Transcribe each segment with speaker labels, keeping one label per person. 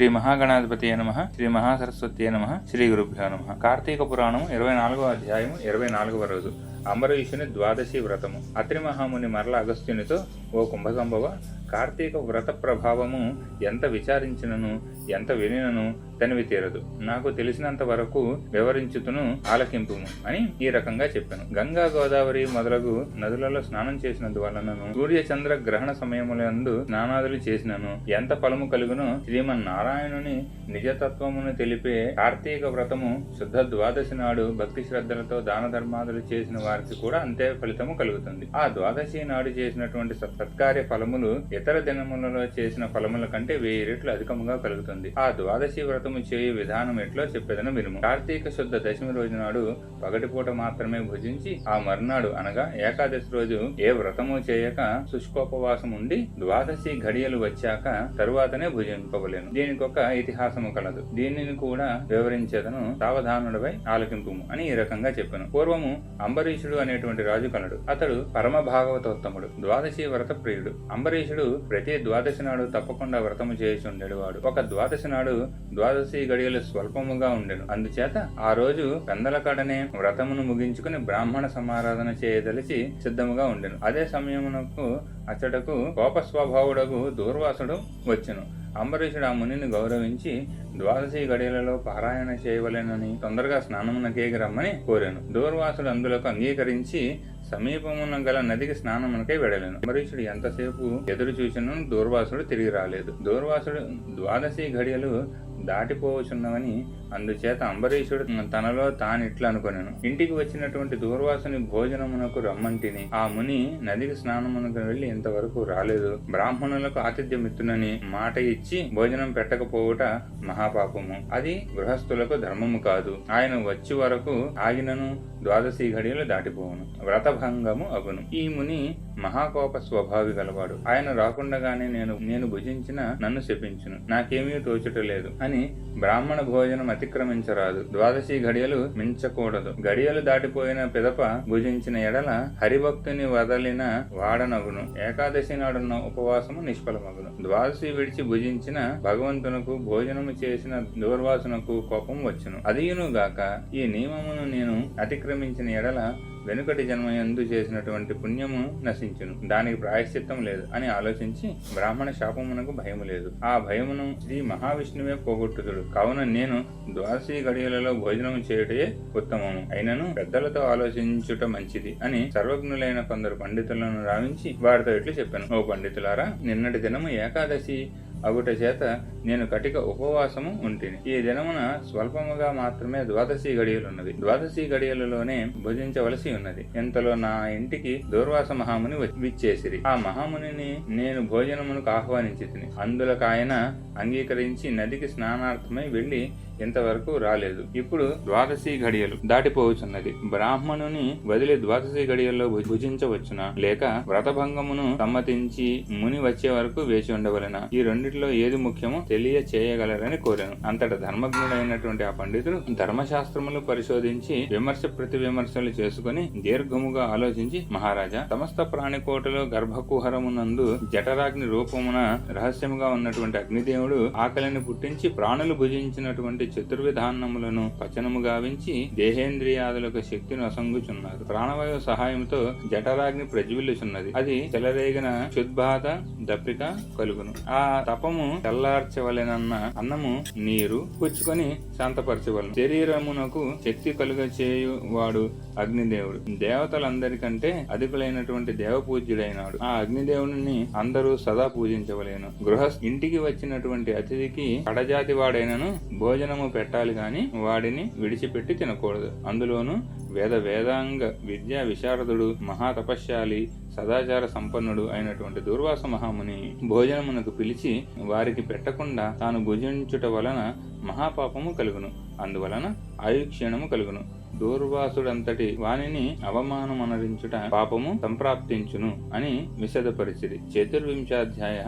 Speaker 1: శ్రీ మహాగణాధిపతి నమ శ్రీ మహాసరస్వతి నమ శ్రీ గురుభ్యో నమ. కార్తీక పురాణం ఇరవై నాలుగో అధ్యాయం ఇరవై నాలుగవ రోజు. అంబరీషుని ద్వాదశి వ్రతము. అత్రి మహాముని మరల అగస్త్యునితో ఓ కుంభసంభవ కార్తీక వ్రత ప్రభావము ఎంత విచారించినను ఎంత వినినను తనివి తీరదు. నాకు తెలిసినంత వరకు వివరించుతును ఆలకింపు అని ఈ రకంగా చెప్పాను. గంగా గోదావరి మొదలగు నదులలో స్నానం చేసినందువలనను సూర్య చంద్ర గ్రహణ సమయములందు స్నానాదులు చేసినను. ఎంత ఫలము కలుగునో శ్రీమన్నారాయణుని నిజతత్వమును తెలిపే కార్తీక వ్రతము శుద్ధ ద్వాదశి నాడు భక్తి శ్రద్ధలతో దాన ధర్మాదులు చేసిన వారికి కూడా అంతే ఫలితము కలుగుతుంది. ఆ ద్వాదశి నాడు చేసినటువంటి సత్కార్య ఫలములు ఇతర దినములలో చేసిన ఫలముల కంటే వెయ్యి రెట్లు అధికముగా కలుగుతుంది. ఆ ద్వాదశి వ్రతము చేయు విధానం ఎట్లో చెప్పేదని వినుము. కార్తీక శుద్ధ దశమి రోజు నాడు పగటిపూట మాత్రమే భుజించి ఆ మర్నాడు అనగా ఏకాదశి రోజు ఏ వ్రతము చేయక శుష్కోపవాసం ఉండి ద్వాదశి ఘడియలు వచ్చాక తరువాతనే భుజింపవలేను దీనికి ఒక ఇతిహాసము కలదు. దీనిని కూడా వివరించేదను సావధానుడిపై ఆలకింపుము అని ఈ రకంగా చెప్పాను. పూర్వము అంబరీషుడు అనేటువంటి రాజు కలడు. అతడు పరమ భాగవతోత్తముడు ద్వాదశి వ్రత ప్రియుడు. అంబరీషుడు ప్రతి ద్వాదశి నాడు తప్పకుండా వ్రతము చేసి ఉండేవాడు ఒక ద్వాదశి నాడు ద్వాదశి గడియలు స్వల్పముగా ఉండెను. అందుచేత ఆ రోజు పెందల కడనే వ్రతమును ముగించుకుని బ్రాహ్మణ సమారాధన చేయదలిచి సిద్ధముగా ఉండెను. అదే సమయమునకు అతడకు కోప స్వభావుడకు దూర్వాసుడు వచ్చెను. అంబరీషుడు ఆ మునిని గౌరవించి ద్వాదశి గడియలలో పారాయణ చేయవలెనని తొందరగా స్నానమునకేగి రమ్మని కోరాను. దూర్వాసుడు అందులకు అంగీకరించి సమీపమున గల నదికి స్నానమునకై వెడలేను. అంబరీషుడు ఎంతసేపు ఎదురు చూసినను దూర్వాసుడు తిరిగి రాలేదు. దూర్వాసుడు ద్వాదశి ఘడియలు దాటిపోవచున్నవని అందుచేత అంబరీషుడు తనలో తానిట్లా అనుకొనెను. ఇంటికి వచ్చినటువంటి దూర్వాసుని భోజనమునకు రమ్మంటిని. ఆ ముని నదికి స్నానమునకు వెళ్ళి ఇంతవరకు రాలేదు. బ్రాహ్మణులకు ఆతిథ్యమిత్తునని మాట ఇచ్చి భోజనం పెట్టకపోవుట మహాపాపము. అది గృహస్థులకు ధర్మము కాదు. ఆయన వచ్చి వరకు ఆగినను ద్వాదశి ఘడియలు దాటిపోవును. వ్రతభంగము అగును. ఈ ముని మహాకోప స్వభావి గలవాడు. ఆయన రాకుండగానే నేను నేను భుజించిన నన్ను శపించును. నాకేమీ తోచుటలేదు అని బ్రాహ్మణ భోజనం అతిక్రమించరాదు. ద్వాదశి ఘడియలు మించకూడదు. గడియలు దాటిపోయిన పిదప భుజించిన ఎడల హరిభక్తుని వదలిన వాడనగును. ఏకాదశి నాడున్న ఉపవాసము నిష్ఫలమగును. ద్వాదశి విడిచి భుజించిన భగవంతునకు భోజనము చేసిన దూర్వాసునకు కోపం వచ్చును. అదియునుగాక ఈ నియమమును నేను అతిక్రమించిన ఎడల వెనుకటి జన్మయందు చేసినటువంటి పుణ్యము నశించును. దానికి ప్రాయశ్చిత్తం లేదు అని ఆలోచించి బ్రాహ్మణ శాపమునకు భయము లేదు. ఆ భయమును శ్రీ మహావిష్ణువే పోగొట్టుతుడు కావున నేను ద్వాదశి గడియలలో భోజనం చేయుటే ఉత్తమము. అయినను పెద్దలతో ఆలోచించుట మంచిది అని సర్వజ్ఞులైన కొందరు పండితులను రావించి వారితో ఇట్లు చెప్పాను. ఓ పండితులారా నిన్నటి దినము ఏకాదశి అగుట చేత నేను కటిక ఉపవాసము ఉంటిని. ఈ దినమున స్వల్పముగా మాత్రమే ద్వాదశి గడియలున్నవి ద్వాదశి గడియలలోనే భుజించవలసి ఉన్నది. ఇంతలో నా ఇంటికి దూర్వాస మహాముని వచ్చి- విచ్చేసిరి. ఆ మహామునిని నేను భోజనమునకు ఆహ్వానించి అందులో అందులకు ఆయన అంగీకరించి నదికి స్నానార్థమై వెళ్ళి ఇంతవరకు రాలేదు. ఇప్పుడు ద్వాదశి ఘడియలు దాటిపోవచ్చున్నది. బ్రాహ్మణుని వదిలి ద్వాదశి గడియల్లో భుజించవచ్చున? లేక వ్రతభంగమును సమ్మతించి ముని వచ్చే వరకు వేచి ఉండవలన? ఈ రెండిట్లో ఏది ముఖ్యమో తెలియ చేయగలరని కోరాను. అంతట ధర్మజ్ఞుడైనటువంటి ఆ పండితుడు ధర్మశాస్త్రములు పరిశోధించి విమర్శ ప్రతి విమర్శలు చేసుకుని దీర్ఘముగా ఆలోచించి మహారాజా సమస్త ప్రాణికోటలో గర్భకుహరమునందు జఠరాగ్ని రూపమున రహస్యముగా ఉన్నటువంటి అగ్నిదేవుడు ఆకలిని పుట్టించి ప్రాణులు భుజించినటువంటి చతుర్విధాన్నములను పచనము గావించి దేహేంద్రియాదులకు శక్తిని అసంగుచున్నారు. ప్రాణవాయువు సహాయంతో జఠరాగ్ని ప్రజ్వలిచున్నది అది చెలరేగిన క్షుద్బాధ దప్పిక కలుగును. ఆ తపము చల్లార్చవలెనన్న అన్నము నీరు పుచ్చుకొని శాంతపరచవలను శరీరమునకు శక్తి కలుగ చేయు వాడు అగ్నిదేవుడు. దేవతలందరికంటే అధికులైనటువంటి దేవపూజ్యుడైనాడు. ఆ అగ్నిదేవుని అందరూ సదా పూజించవలేను. గృహ ఇంటికి వచ్చినటువంటి అతిథికి కడజాతి వాడైనను భోజనం భోజనము పెట్టాలి గాని వాడిని విడిచిపెట్టి తినకూడదు. అందులోను వేద వేదాంగ విద్యా విశారదుడు మహాతపశ్శాలి సదాచార సంపన్నుడు అయినటువంటి దుర్వాస మహాముని భోజనమునకు పిలిచి వారికి పెట్టకుండా తాను భుజించుట వలన మహాపాపము కలుగును. అందువలన ఆయుక్షీణము కలుగును. దూర్వాసుడంతటి వానిని అవమానమనరించుట పాపము సంప్రాప్తించును అని విశదపరిచిది చతుర్వింశాధ్యాయ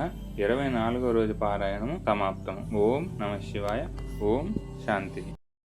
Speaker 1: ఇరవై నాలుగో రోజు పారాయణము సమాప్తము. ఓం నమ శివాయ. ఓం శాంతి.